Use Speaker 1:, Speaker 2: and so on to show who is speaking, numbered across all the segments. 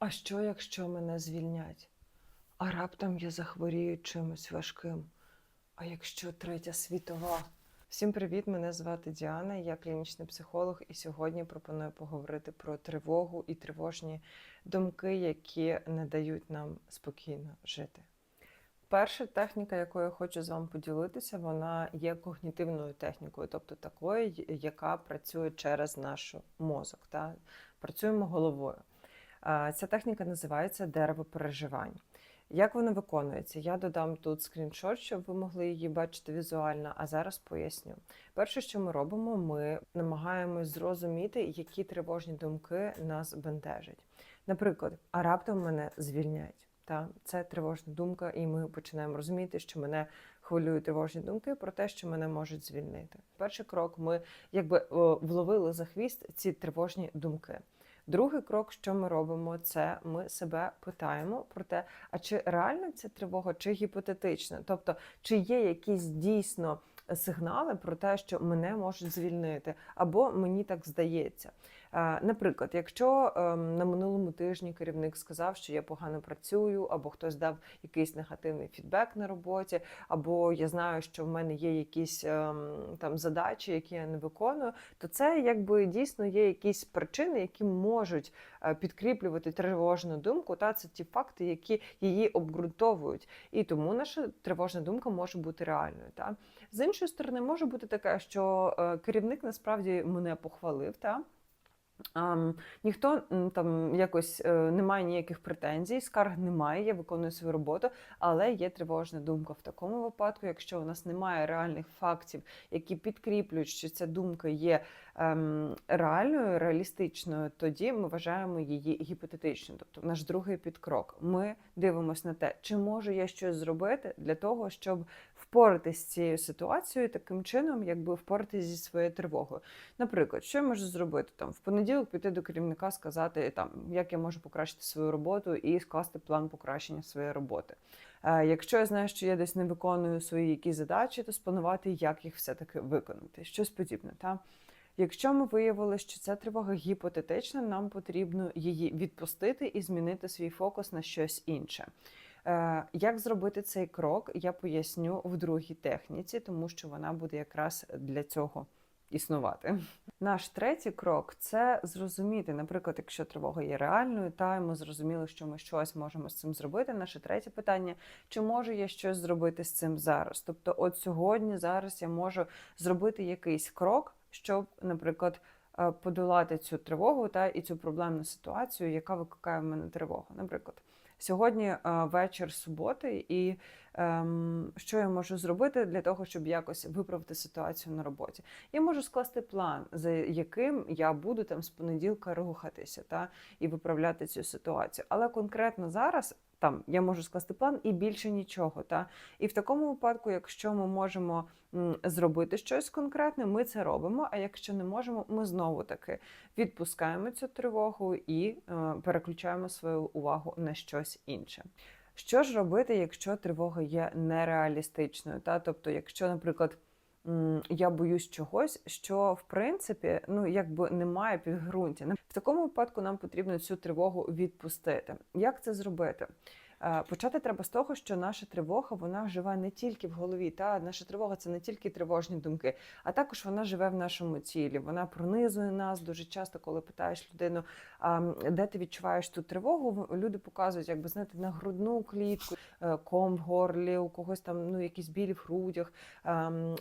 Speaker 1: А що, якщо мене звільнять? А раптом я захворію чимось важким? А якщо третя світова? Всім привіт! Мене звати Діана, я клінічний психолог, і сьогодні пропоную поговорити про тривогу і тривожні думки, які не дають нам спокійно жити. Перша техніка, якою я хочу з вами поділитися, вона є когнітивною технікою, тобто такою, яка працює через наш мозок. Та? Працюємо головою. Ця техніка називається дерево переживань. Як вона виконується? Я додам тут скріншот, щоб ви могли її бачити візуально, а зараз поясню. Перше, що ми робимо, ми намагаємось зрозуміти, які тривожні думки нас бентежать. Наприклад, а раптом мене звільняють. Та це тривожна думка, і ми починаємо розуміти, що мене хвилюють тривожні думки про те, що мене можуть звільнити. Перший крок ми якби вловили за хвіст ці тривожні думки. Другий крок, що ми робимо, це ми себе питаємо про те, а чи реальна ця тривога, чи гіпотетична, тобто чи є якісь дійсно сигнали про те, що мене можуть звільнити, або мені так здається. Е, Наприклад, якщо ем, на минулому тижні керівник сказав, що я погано працюю, або хтось дав якийсь негативний фідбек на роботі, або я знаю, що в мене є якісь ем, там задачі, які я не виконую, то це якби дійсно є якісь причини, які можуть е, підкріплювати тривожну думку. Та це ті факти, які її обґрунтовують. І тому наша тривожна думка може бути реальною. Та з іншої сторони, може бути таке, що е, керівник насправді мене похвалив. Та Um, ніхто там якось е, не має ніяких претензій, скарг немає, я виконую свою роботу, але є тривожна думка в такому випадку, якщо у нас немає реальних фактів, які підкріплюють, що ця думка є реальною, реалістичною, тоді ми вважаємо її гіпотетичною. Тобто наш другий підкрок. Ми дивимося на те, чи можу я щось зробити для того, щоб впоратися з цією ситуацією, таким чином, якби впоратися зі своєю тривогою. Наприклад, що я можу зробити там в понеділок піти до керівника, сказати там, як я можу покращити свою роботу і скласти план покращення своєї роботи. Е, Якщо я знаю, що я десь не виконую свої якісь задачі, то спланувати, як їх все-таки виконати. Щось подібне. Та? Якщо ми виявили, що ця тривога гіпотетична, нам потрібно її відпустити і змінити свій фокус на щось інше. Е, Як зробити цей крок, я поясню в другій техніці, тому що вона буде якраз для цього існувати. Наш третій крок це зрозуміти, наприклад, якщо тривога є реальною, та ми зрозуміли, що ми щось можемо з цим зробити. Наше третє питання: чи можу я щось зробити з цим зараз? Тобто, от сьогодні, зараз я можу зробити якийсь крок, щоб, наприклад, е, подолати цю тривогу та і цю проблемну ситуацію, яка викликає в мене тривогу. Наприклад, сьогодні е, вечір суботи, і ем, що я можу зробити для того, щоб якось виправити ситуацію на роботі? Я можу скласти план, за яким я буду там з понеділка рухатися та і виправляти цю ситуацію. Але конкретно зараз. Там я можу скласти план і більше нічого. Та? І в такому випадку, якщо ми можемо зробити щось конкретне, ми це робимо. А якщо не можемо, ми знову таки відпускаємо цю тривогу і е, переключаємо свою увагу на щось інше. Що ж робити, якщо тривога є нереалістичною? Та? Тобто, якщо, наприклад, я боюсь чогось, що в принципі ну якби немає підґрунтя. В такому випадку нам потрібно цю тривогу відпустити. Як це зробити? Е, Почати треба з того, що наша тривога вона живе не тільки в голові. Та наша тривога це не тільки тривожні думки, а також вона живе в нашому тілі. Вона пронизує нас дуже часто, коли питаєш людину, де ти відчуваєш ту тривогу. Люди показують, якби знаєте, на грудну клітку, е, ком в горлі, у когось там ну якісь білі в грудях,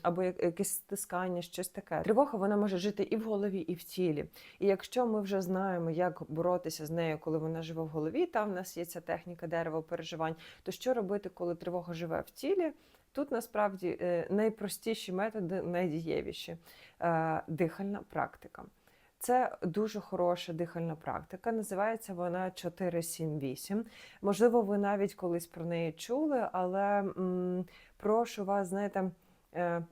Speaker 1: або як- якесь стискання, щось таке. Тривога вона може жити і в голові, і в тілі. І якщо ми вже знаємо, як боротися з нею, коли вона живе в голові, там в нас є ця техніка дерева переживань, то що робити, коли тривога живе в тілі? Тут насправді е, найпростіші методи, найдієвіші Е, дихальна практика. Це дуже хороша дихальна практика. Називається вона 4-7-8. Можливо, ви навіть колись про неї чули, але м, прошу вас, знаєте,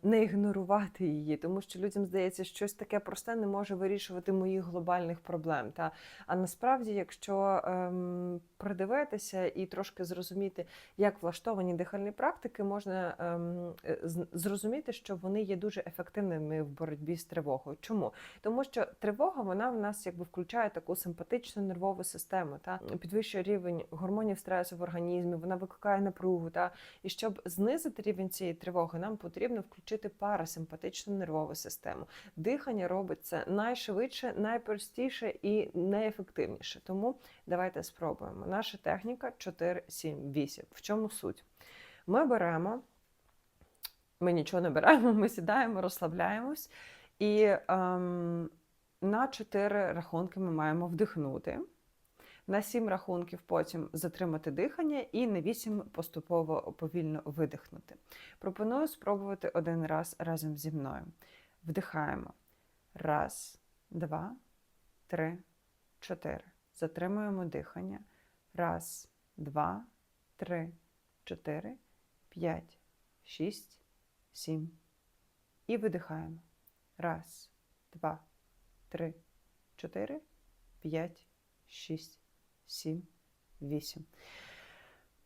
Speaker 1: не ігнорувати її, тому що людям здається, що щось таке просте не може вирішувати моїх глобальних проблем. Та? А насправді, якщо ем, придивитися і трошки зрозуміти, як влаштовані дихальні практики, можна ем, е, зрозуміти, що вони є дуже ефективними в боротьбі з тривогою. Чому? Тому що тривога вона в нас якби включає таку симпатичну нервову систему, та підвищує рівень гормонів стресу в організмі, вона викликає напругу. Та і щоб знизити рівень цієї тривоги, нам потрібно включити парасимпатичну нервову систему. Дихання робить це найшвидше, найпростіше і найефективніше. Тому давайте спробуємо. Наша техніка 4, 7, 8. В чому суть? Ми беремо, ми нічого не беремо, ми сідаємо, розслабляємось, і ем, на 4 рахунки ми маємо вдихнути. На 7 рахунків потім затримати дихання і на 8 поступово повільно видихнути. Пропоную спробувати один раз разом зі мною. Вдихаємо. Раз, два, три, чотири. Затримуємо дихання. Раз, два, три, чотири, п'ять, шість, сім. І видихаємо. Раз, два, три, чотири, п'ять, шість, сім, вісім.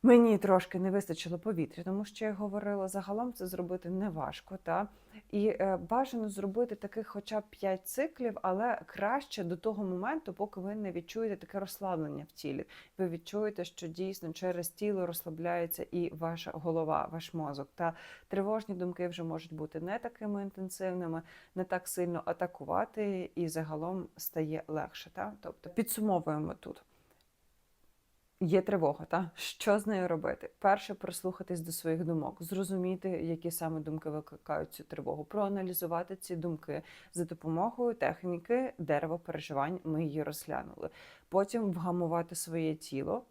Speaker 1: Мені трошки не вистачило повітря, тому що я говорила, загалом це зробити неважко. Та? І е, бажано зробити таких хоча б 5 циклів, але краще до того моменту, поки ви не відчуєте таке розслаблення в тілі. Ви відчуєте, що дійсно через тіло розслабляється і ваша голова, ваш мозок. Та тривожні думки вже можуть бути не такими інтенсивними, не так сильно атакувати, і загалом стає легше. Та? Тобто підсумовуємо тут. Є тривога, та що з нею робити? Перше, прислухатись до своїх думок, зрозуміти, які саме думки викликають цю тривогу, проаналізувати ці думки за допомогою техніки деревопереживань. Ми її розглянули. Потім вгамувати своє тіло.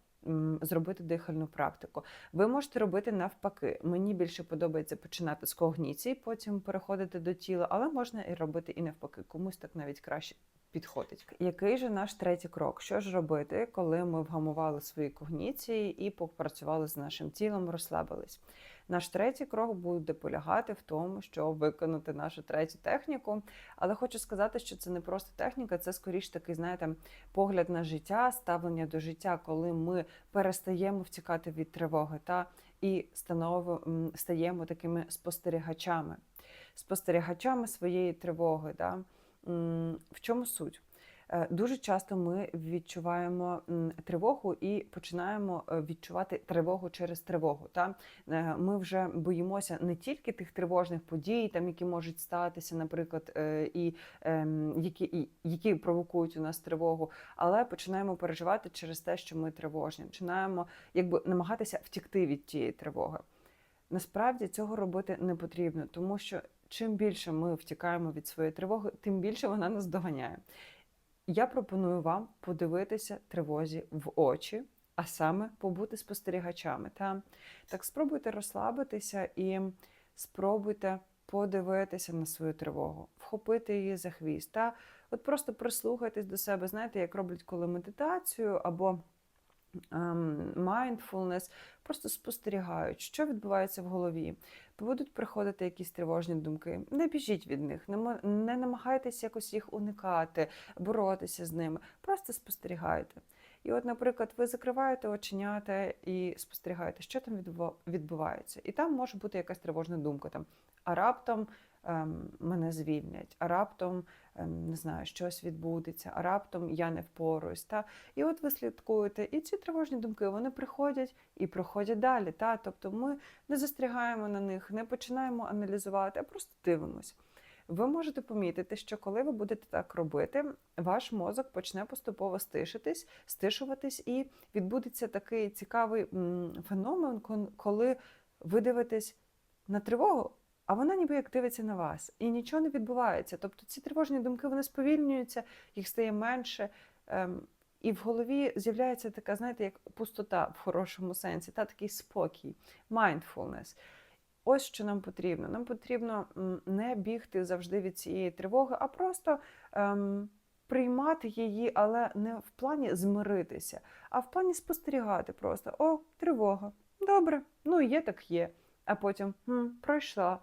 Speaker 1: Зробити дихальну практику. Ви можете робити навпаки. Мені більше подобається починати з когніції, потім переходити до тіла, але можна і робити і навпаки. Комусь так навіть краще підходить. Який же наш третій крок? Що ж робити, коли ми вгамували свої когніції і попрацювали з нашим тілом, розслабились? Наш третій крок буде полягати в тому, щоб виконати нашу третю техніку. Але хочу сказати, що це не просто техніка, це скоріш такий, знаєте, погляд на життя, ставлення до життя, коли ми перестаємо втікати від тривоги та і стаємо такими спостерігачами, спостерігачами своєї тривоги. Да? В чому суть? Е, Дуже часто ми відчуваємо тривогу і починаємо е, відчувати тривогу через тривогу. Та? Е, Ми вже боїмося не тільки тих тривожних подій, там, які можуть статися, наприклад, і ем, які, і, які провокують у нас тривогу, але починаємо переживати через те, що ми тривожні. Починаємо якби намагатися втікти від тієї тривоги. Насправді цього робити не потрібно, тому що чим більше ми втікаємо від своєї тривоги, тим більше вона нас доганяє. Я пропоную вам подивитися тривозі в очі, а саме побути спостерігачами. Та? Так спробуйте розслабитися і спробуйте подивитися на свою тривогу, вхопити її за хвіст. Та? От просто прислухайтесь до себе, знаєте, як роблять коли медитацію або mindfulness, просто спостерігають, що відбувається в голові. Будуть приходити якісь тривожні думки. Не біжіть від них, не, намагайтесь якось їх уникати, боротися з ними. Просто спостерігайте. І от, наприклад, ви закриваєте оченята і спостерігаєте, що там відбувається. І там може бути якась тривожна думка. Там, а раптом ем, мене звільнять, а раптом ем, не знаю, щось відбудеться, а раптом я не впоруюсь. Та? І от ви слідкуєте, і ці тривожні думки вони приходять і проходять далі. Та? Тобто ми не застрягаємо на них, не починаємо аналізувати, а просто дивимось. Ви можете помітити, що коли ви будете так робити, ваш мозок почне поступово стишитись, стишуватись, і відбудеться такий цікавий феномен, коли ви дивитесь на тривогу, а вона ніби як дивиться на вас, і нічого не відбувається. Тобто ці тривожні думки вони сповільнюються, їх стає менше. ем, і в голові з'являється така, знаєте, як пустота в хорошому сенсі, та такий спокій, mindfulness. Ось що нам потрібно. Нам потрібно не бігти завжди від цієї тривоги, а просто ем, приймати її, але не в плані змиритися, а в плані спостерігати просто: о, тривога. Добре, ну є так є. А потім «М, пройшла.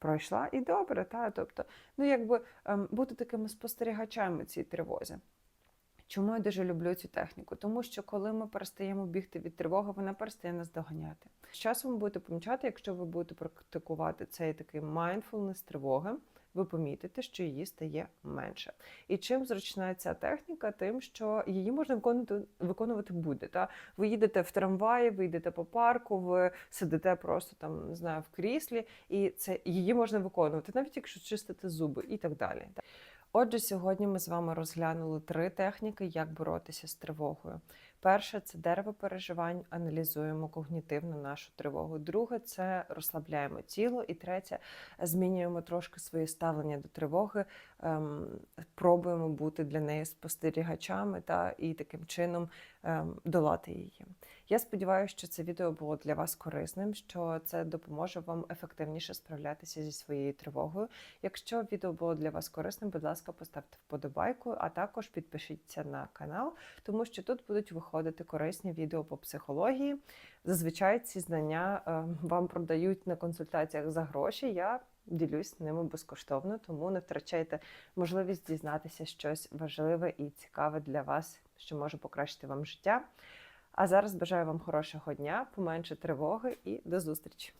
Speaker 1: Пройшла і добре. Та? Тобто, ну якби ем, бути такими спостерігачами цій тривозі. Чому я дуже люблю цю техніку? Тому що коли ми перестаємо бігти від тривоги, вона перестає нас доганяти. З часом будете помічати, якщо ви будете практикувати цей такий mindfulness тривоги, ви помітите, що її стає менше. І чим зручна ця техніка, тим, що її можна виконувати виконувати буде. Та ви їдете в трамваї, ви йдете по парку, ви сидите просто там не знаю в кріслі, і це її можна виконувати, навіть якщо чистите зуби і так далі. Отже, сьогодні ми з вами розглянули три техніки, як боротися з тривогою. Перше це дерево переживань, аналізуємо когнітивно нашу тривогу. Друге це розслабляємо тіло. І третє змінюємо трошки своє ставлення до тривоги, ем, пробуємо бути для неї спостерігачами та і таким чином долати її. Я сподіваюся, що це відео було для вас корисним, що це допоможе вам ефективніше справлятися зі своєю тривогою. Якщо відео було для вас корисним, будь ласка, поставте вподобайку, а також підпишіться на канал, тому що тут будуть виходити корисні відео по психології. Зазвичай ці знання е, вам продають на консультаціях за гроші. Я ділюсь ними безкоштовно, тому не втрачайте можливість дізнатися щось важливе і цікаве для вас, що може покращити вам життя. А зараз бажаю вам хорошого дня, поменше тривоги і до зустрічі!